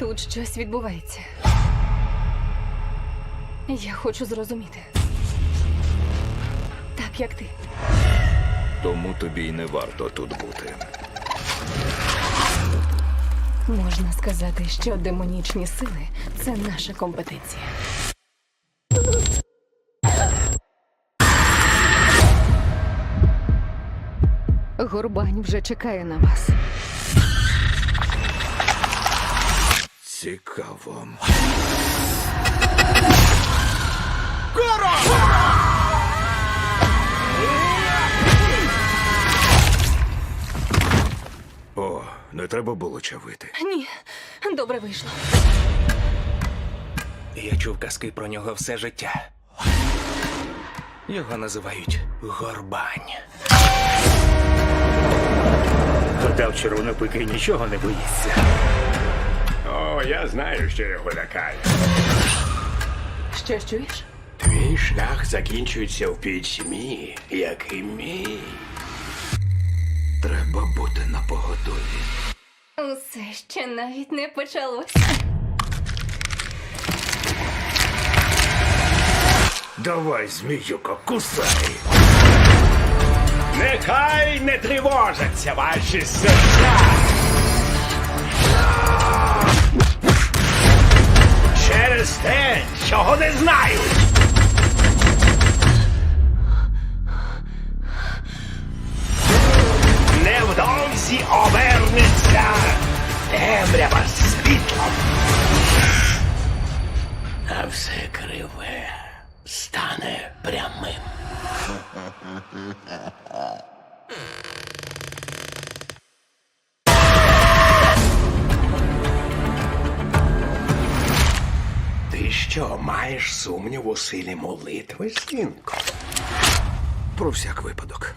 Тут щось відбувається. Я хочу зрозуміти. Так як ти. Тому тобі й не варто тут бути. Можна сказати, що демонічні сили це наша компетенція. Горбань вже чекає на вас. Цікаво. О, не треба було чавити. Ні, добре вийшло. Я чув казки про нього все життя. Його називають Горбань. Гадав, червонопикий нічого не боїться. Я знаю, що його лякає. Що чуєш? Твій шлях закінчується в пітьмі, як і мій. Треба бути на поготові. Усе ще навіть не почалось. Давай, зміюко, кусай. Нехай не тривожаться ваші серця. Через те, чого не знають. Невдовзі обернеться темрява світлом. Що, маєш сумнів у силі молитви, Стінко? Про всяк випадок.